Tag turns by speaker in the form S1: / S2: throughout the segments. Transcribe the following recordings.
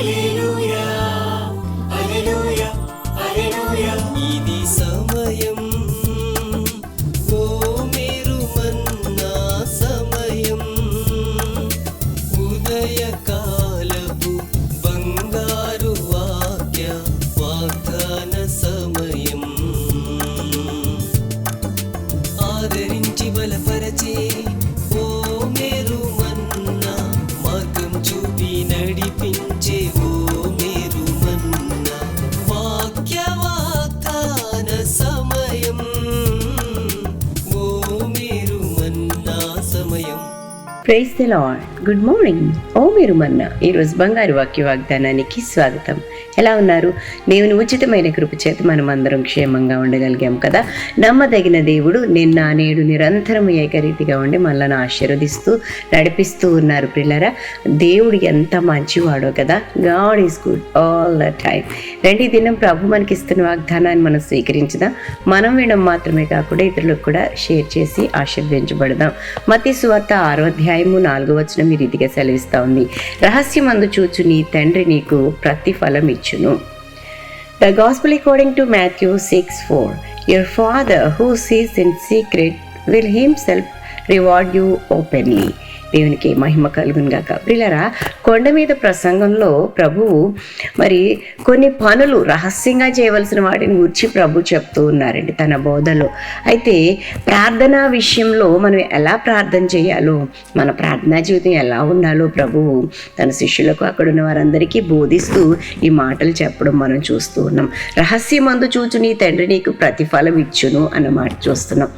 S1: ఇది
S2: Praise the Lord. Good morning ఓ మీరు మన్న ఈరోజు బంగారు వాక్య వాగ్దానానికి స్వాగతం. ఎలా ఉన్నారు? దేవుని ఉచితమైన కృప చేత మనం అందరం క్షేమంగా ఉండగలిగాం కదా? నమ్మదగిన దేవుడు నిన్న నేడు నిరంతరం ఏకరీతిగా ఉండి మనల్ని ఆశీర్వదిస్తూ నడిపిస్తూ ఉన్నారు పిల్లరా దేవుడు ఎంత మంచివాడో కదా? God is good all the time రెండు దినం ప్రభు మనకి ఇస్తున్న వాగ్దానాన్ని మనం స్వీకరించుదాం. మనం వినడం మాత్రమే కాకుండా ఇతరులకు కూడా షేర్ చేసి ఆశీర్వదించబడదాం. మతి సువార్త ఆరో అధ్యాయము నాలుగో వచనం ఈ రీతిగా సెలవిస్తూ ఉంది. రహస్యమందు చూచు నీ తండ్రి నీకు ప్రతిఫలం ఇచ్చును the gospel according to Matthew six four your father who sees in secret will himself reward you openly దేవునికి మహిమ కలుగును గాక. ప్రిలరా కొండ మీద ప్రసంగంలో ప్రభువు మరి కొన్ని పనులు రహస్యంగా చేయవలసిన వాటిని గురించి ప్రభు చెప్తూ ఉన్నారండి తన బోధలో. అయితే ప్రార్థన విషయంలో మనం ఎలా ప్రార్థన చేయాలో మన ప్రార్థనా జీవితం ఎలా ఉండాలో ప్రభువు తన శిష్యులకు అక్కడ ఉన్న వారందరికీ బోధిస్తూ ఈ మాటలు చెప్పడం మనం చూస్తూ ఉన్నాం. రహస్యమందు చూచు నీ తండ్రి నీకు ప్రతిఫలం ఇచ్చును అన్న మాట చూస్తున్నాం.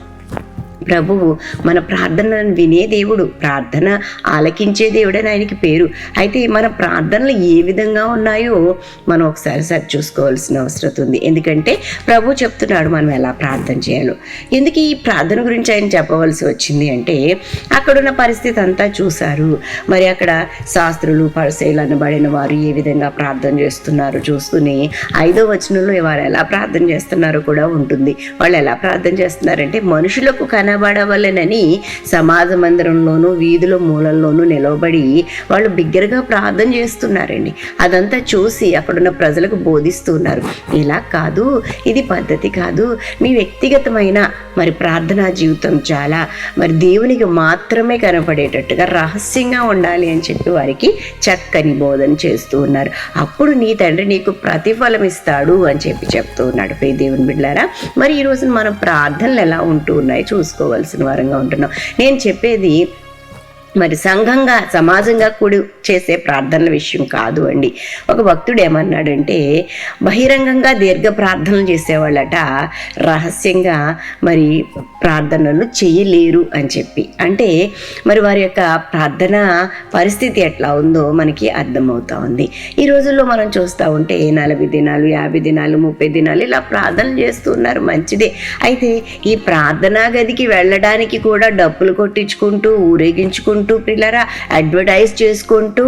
S2: ప్రభువు మన ప్రార్థనలను వినే దేవుడు ప్రార్థన ఆలకించే దేవుడని ఆయనకి పేరు. అయితే మన ప్రార్థనలు ఏ విధంగా ఉన్నాయో మనం ఒకసారి సరి చూసుకోవాల్సిన అవసరం ఉంది. ఎందుకంటే ప్రభు చెప్తున్నాడు మనం ఎలా ప్రార్థన చేయాలో. ఎందుకు ఈ ప్రార్థన గురించి ఆయన చెప్పవలసి వచ్చింది అంటే అక్కడున్న పరిస్థితి అంతా చూశారు. మరి అక్కడ శాస్త్రులు పరిశైలు అనబడిన వారు ఏ విధంగా ప్రార్థన చేస్తున్నారు చూస్తూనే ఐదో వచనంలో వారు ఎలా ప్రార్థన చేస్తున్నారో కూడా ఉంటుంది. వాళ్ళు ఎలా ప్రార్థన చేస్తున్నారంటే మనుషులకు కన కనబడవలెనని సమాజ మందిరంలోనూ వీధుల మూలల్లోనూ నిలవబడి వాళ్ళు బిగ్గరగా ప్రార్థన చేస్తున్నారండి. అదంతా చూసి అక్కడున్న ప్రజలకు బోధిస్తున్నారు. ఇలా కాదు ఇది పద్ధతి కాదు. మీ వ్యక్తిగతమైన మరి ప్రార్థనా జీవితం చాలా మరి దేవునికి మాత్రమే కనపడేటట్టుగా రహస్యంగా ఉండాలి అని చెప్పి వారికి చక్కని బోధన చేస్తూ ఉన్నారు. అప్పుడు నీ తండ్రి నీకు ప్రతిఫలం ఇస్తాడు అని చెప్పి చెప్తూ ఉన్నాడు. ప్రియ దేవుని బిడ్డారా మరి ఈ రోజున మన ప్రార్థనలు ఎలా ఉంటూ ఉన్నాయి చూసుకోవాల్సిన వారంగా ఉంటున్నాం నేను చెప్పేది మరి సంఘంగా సమాజంగా కూడి చేసే ప్రార్థనల విషయం కాదు అండి. ఒక భక్తుడు ఏమన్నాడంటే బహిరంగంగా దీర్ఘ ప్రార్థనలు చేసేవాళ్ళట రహస్యంగా మరి ప్రార్థనలు చేయలేరు అని చెప్పి. అంటే మరి వారి యొక్క ప్రార్థన పరిస్థితి ఎట్లా ఉందో మనకి అర్థమవుతా ఉంది. ఈ రోజుల్లో మనం చూస్తూ ఉంటే నలభై దినాలు యాభై దినాలు ముప్పై దినాలు ఇలా ప్రార్థనలు చేస్తున్నారు మంచిదే. అయితే ఈ ప్రార్థనా గదికి వెళ్ళడానికి కూడా డబ్బులు కొట్టించుకుంటూ ఊరేగించుకుంటూ పిల్లరా అడ్వర్టైజ్ చేసుకుంటూ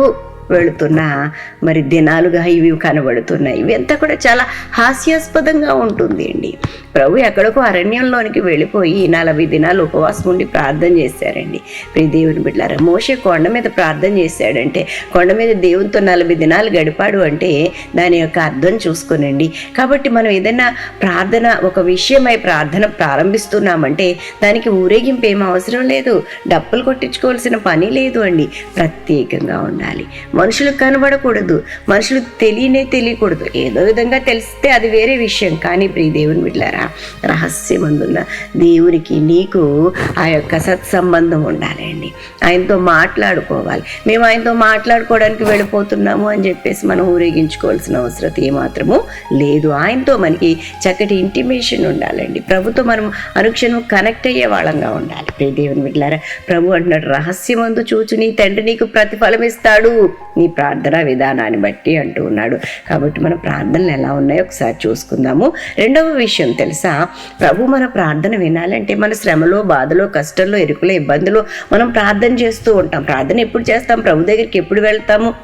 S2: వెళుతున్న మరి దినాలుగా ఇవి కనబడుతున్నాయి. ఇవి అంతా కూడా చాలా హాస్యాస్పదంగా ఉంటుంది అండి. ప్రభు ఎక్కడికో అరణ్యంలోనికి వెళ్ళిపోయి నలభై దినాలు ఉపవాసం ఉండి ప్రార్థన చేశారండి. ప్రియ దేవుని బిడ్డారా మోసే కొండ మీద ప్రార్థన చేశాడంటే కొండ మీద దేవునితో నలభై దినాలు గడిపాడు అంటే దాని యొక్క అర్థం చూసుకోనండి. కాబట్టి మనం ఏదైనా ప్రార్థన ఒక విషయమై ప్రార్థన ప్రారంభిస్తున్నామంటే దానికి ఊరేగింపు ఏం అవసరం లేదు. డప్పులు కొట్టించుకోవాల్సిన పని లేదు అండి. ప్రత్యేకంగా ఉండాలి. మనుషులు కనబడకూడదు. మనుషులు తెలియనే తెలియకూడదు. ఏదో విధంగా తెలిస్తే అది వేరే విషయం. కానీ ప్రియ దేవుని బిడ్డారా రహస్యమందున్న దేవునికి నీకు ఆ యొక్క సత్సంబంధం ఉండాలండి ఆయనతో మాట్లాడుకోవాలి. మేము ఆయనతో మాట్లాడుకోవడానికి వెళ్ళిపోతున్నాము అని చెప్పేసి మనం ఊరేగించుకోవాల్సిన అవసరం ఏమాత్రము లేదు. ఆయనతో మనకి చక్కటి ఇంటిమేషన్ ఉండాలండి ప్రభుతో మనం అనుక్షణం కనెక్ట్ అయ్యే వాళ్ళంగా ఉండాలి. ప్రియ దేవుని బిడ్డారా ప్రభు అంటున్నాడు రహస్యమందు చూచు నీ తండ్రి నీకు ప్రతిఫలం ఇస్తాడు నీ ప్రార్థన విధానాన్ని బట్టి అంటూ ఉన్నాడు. కాబట్టి మన ప్రార్థనలు ఎలా ఉన్నాయో ఒకసారి చూసుకుందాము. రెండవ విషయం తెలుసా? ప్రభు మన ప్రార్థన వినాలంటే మన శ్రమలో బాధలో కష్టంలో ఇరుకులో ఇబ్బందులు మనం ప్రార్థన చేస్తూ ఉంటాం. ప్రార్థన ఎప్పుడు చేస్తాం? ప్రభు దగ్గరికి ఎప్పుడు వెళ్తాము?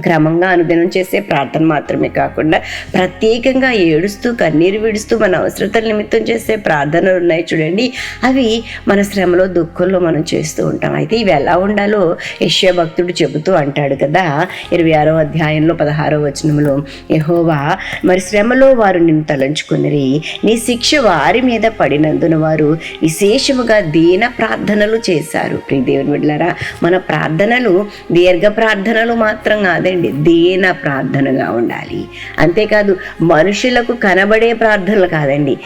S2: క్రమంగా అనుదినం చేసే ప్రార్థన మాత్రమే కాకుండా ప్రత్యేకంగా ఏడుస్తూ కన్నీరు విడుస్తూ మన అవసరతల నిమిత్తం చేసే ప్రార్థనలు ఉన్నాయి చూడండి. అవి మన శ్రమలో దుఃఖంలో మనం చేస్తూ ఉంటాం. అయితే ఇవి ఎలా ఉండాలో యశ్య భక్తుడు చెబుతూ అంటాడు కదా. ఇరవై ఆరో అధ్యాయంలో పదహారో వచనంలో యహోవా మరి శ్రమలో వారు నిన్ను తలంచుకుని నీ శిక్ష వారి మీద పడినందున వారు విశేషముగా దీన ప్రార్థనలు చేశారు. ప్రియ దేవుని బిడ్డలారా మన ప్రార్థనలు దీర్ఘ ప్రార్థనలు మాత్రం కాదు. కాదండి దీన ప్రార్థనగా ఉండాలి. అంతేకాదు మనుషులకు కనబడే ప్రార్థనలు కాదండి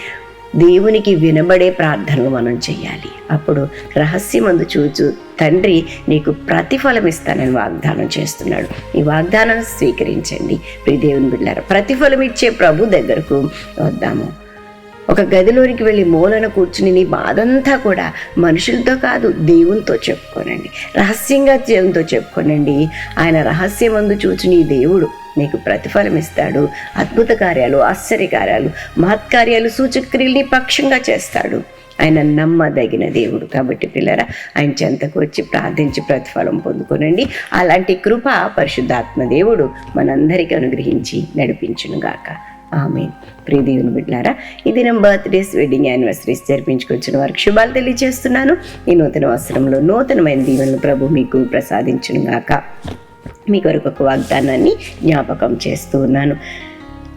S2: దేవునికి వినబడే ప్రార్థనలు మనం చేయాలి అప్పుడు రహస్యమందు చూచు తండ్రి నీకు ప్రతిఫలం ఇస్తానని వాగ్దానం చేస్తున్నాడు. ఈ వాగ్దానాన్ని స్వీకరించండి. ప్రిదేవుని బిడ్డారు ప్రతిఫలం ఇచ్చే ప్రభు దగ్గరకు వద్దాము. ఒక గదిలోనికి వెళ్ళి మూలన కూర్చుని నీ బాధంతా కూడా మనుషులతో కాదు దేవునితో చెప్పుకోనండి. రహస్యంగా దేవునితో చెప్పుకోనండి. ఆయన రహస్యమందు చూచి నీ దేవుడు నీకు ప్రతిఫలం ఇస్తాడు. అద్భుత కార్యాలు ఆశ్చర్య కార్యాలు మహత్కార్యాలు సూచక్రియల్ని పక్షంగా చేస్తాడు. ఆయన నమ్మదగిన దేవుడు కాబట్టి పిల్లరా ఆయన చెంతకు వచ్చి ప్రార్థించి ప్రతిఫలం పొందుకోనండి. అలాంటి కృప పరిశుద్ధాత్మ దేవుడు మనందరికీ అనుగ్రహించి నడిపించునుగాక. ఆమె ప్రియ దేవుని బిడ్డారా ఈ దినం బర్త్డేస్ వెడ్డింగ్ యానివర్సరీస్ జరిపించుకొచ్చిన వారికి శుభాలు తెలియజేస్తున్నాను. ఈ నూతన వస్త్రంలో నూతనమైన దీవెనలు ప్రభు మీకు ప్రసాదించునుగాక. మీ కొరకు ఒక వాగ్దానాన్ని జ్ఞాపకం చేస్తూ ఉన్నాను.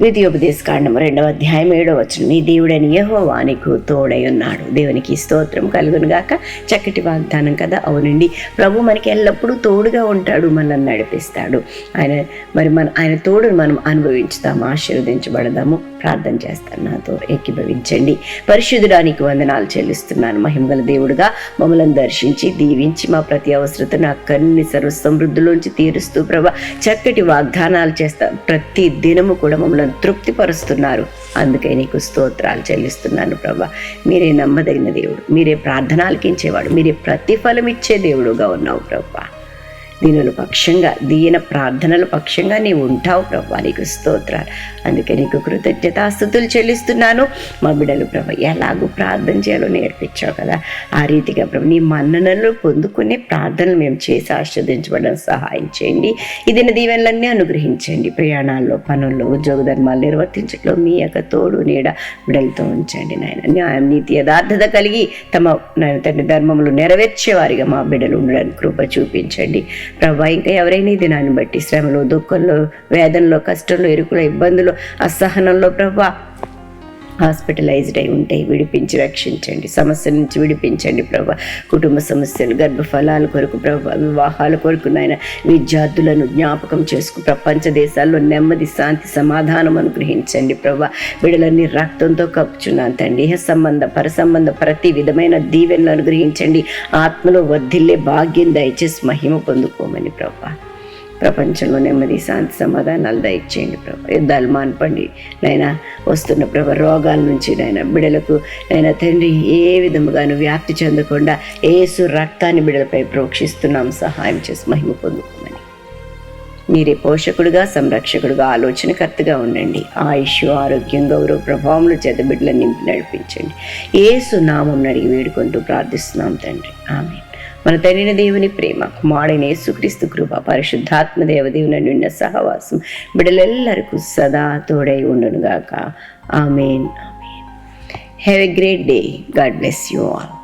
S2: ద్వితీయోపదేశ కాండం రెండవ అధ్యాయం ఏడవ వచ్చిన నీ దేవుడని యహోవా నీకు తోడై ఉన్నాడు దేవునికి స్తోత్రం కలుగును గాక. చక్కటి వాగ్దానం కదా? అవునండి. ప్రభు మనకి ఎల్లప్పుడూ తోడుగా ఉంటాడు మనల్ని నడిపిస్తాడు. ఆయన మరి మన ఆయన తోడును మనం అనుభవించుతాము ఆశీర్వదించబడదాము. ప్రార్థన చేస్తాను నాతో ఏకీభవించండి. పరిశుద్ధుడానికి వందనాలు చెల్లిస్తున్నాను. మహిమగల దేవుడుగా మమ్మల్ని దర్శించి దీవించి మా ప్రతి అవసరతను అక్కడిని సర్వ సమృద్ధిలోంచి తీరుస్తూ ప్రభా చక్కటి వాగ్దానాలు చేస్తా. ప్రతి దినము కూడా మమ్మల్ని తృప్తిపరుస్తున్నారు. అందుకే నీకు స్తోత్రాలు చెల్లిస్తున్నాను ప్రభా. మీరే నమ్మదగిన దేవుడు మీరే ప్రార్థనాలకించేవాడు మీరే ప్రతిఫలం ఇచ్చే దేవుడుగా ఉన్నావు ప్రభా. దీనుల పక్షంగా దీన ప్రార్థనల పక్షంగా నీవు ఉంటావు ప్రభా నీకు స్తోత్రాలు. అందుకే నీకు కృతజ్ఞతాస్థుతులు చెల్లిస్తున్నాను. మా బిడ్డలు ప్రభ ఎలాగూ ప్రార్థన చేయాలో నేర్పించావు కదా. ఆ రీతిగా ప్రభు నీ మన్ననలు పొందుకునే ప్రార్థనలు మేము చేసి ఆస్వాదించబడడం సహాయం చేయండి. ఇది దీవెనలన్నీ అనుగ్రహించండి. ప్రయాణాల్లో పనుల్లో ఉద్యోగ ధర్మాలు నిర్వర్తించడంలో మీ యొక్క తోడు నీడ బిడ్డలతో ఉంచండి నాయన. న్యాయం నీతి యథార్థత కలిగి తమ నాయన తండ్రి ధర్మములు నెరవేర్చేవారిగా మా బిడ్డలు ఉండడానికి కృప చూపించండి. ప్రభా ఇంకా ఎవరైనా ఇది దినాన్ని బట్టి శ్రమలో దుఃఖంలో వేదనలో కష్టంలో ఇరుకులో ఇబ్బందులు అసహనంలో ప్రభా హాస్పిటలైజ్డ్ అయి ఉంటాయి విడిపించి రక్షించండి. సమస్య నుంచి విడిపించండి ప్రభా. కుటుంబ సమస్యలు గర్భఫలాల కొరకు ప్రభా వివాహాల కొరకు నాయన విద్యార్థులను జ్ఞాపకం చేసుకు ప్రపంచ దేశాల్లో నెమ్మది శాంతి సమాధానం అనుగ్రహించండి ప్రభా. బిడలన్నీ రక్తంతో కప్పుచున్నాను తండ్రి. ఇహ సంబంధ పరసంబంధ ప్రతి విధమైన దీవెనలు అనుగ్రహించండి. ఆత్మలో వర్ధిల్లే భాగ్యం దయచేసి మహిమ పొందుకోమని ప్రభా. ప్రపంచంలో నెమ్మది శాంతి సమాధానాలు దయచేయండి ప్రభా. యుద్ధాలు మాన్పండి నైనా వస్తున్న ప్రభ రోగాల నుంచి నైనా బిడలకు నైనా తండ్రి ఏ విధముగాను వ్యాప్తి చెందకుండా ఏసు రక్తాన్ని బిడలపై ప్రోక్షిస్తున్నాం. సహాయం చేసి మహిమ పొందుకోమని. మీరే పోషకుడుగా సంరక్షకుడుగా ఆలోచనకర్తగా ఉండండి. ఆయుష్ ఆరోగ్యం గౌరవ ప్రభావములు చేత బిడ్డలను నింపి నడిపించండి. ఏసు నామం అడిగి వేడుకుంటూ ప్రార్థిస్తున్నాం తండ్రి. ఆమె మన తండ్రిన దేవుని ప్రేమ కుమారుడైన యేసుక్రీస్తు కృప పరిశుద్ధాత్మ దేవదేవుని నిన్న సహవాసం బిడ్డలెల్లరికూ సదా తోడై ఉండునుగాక. Amen. Amen. Have a great day God bless you all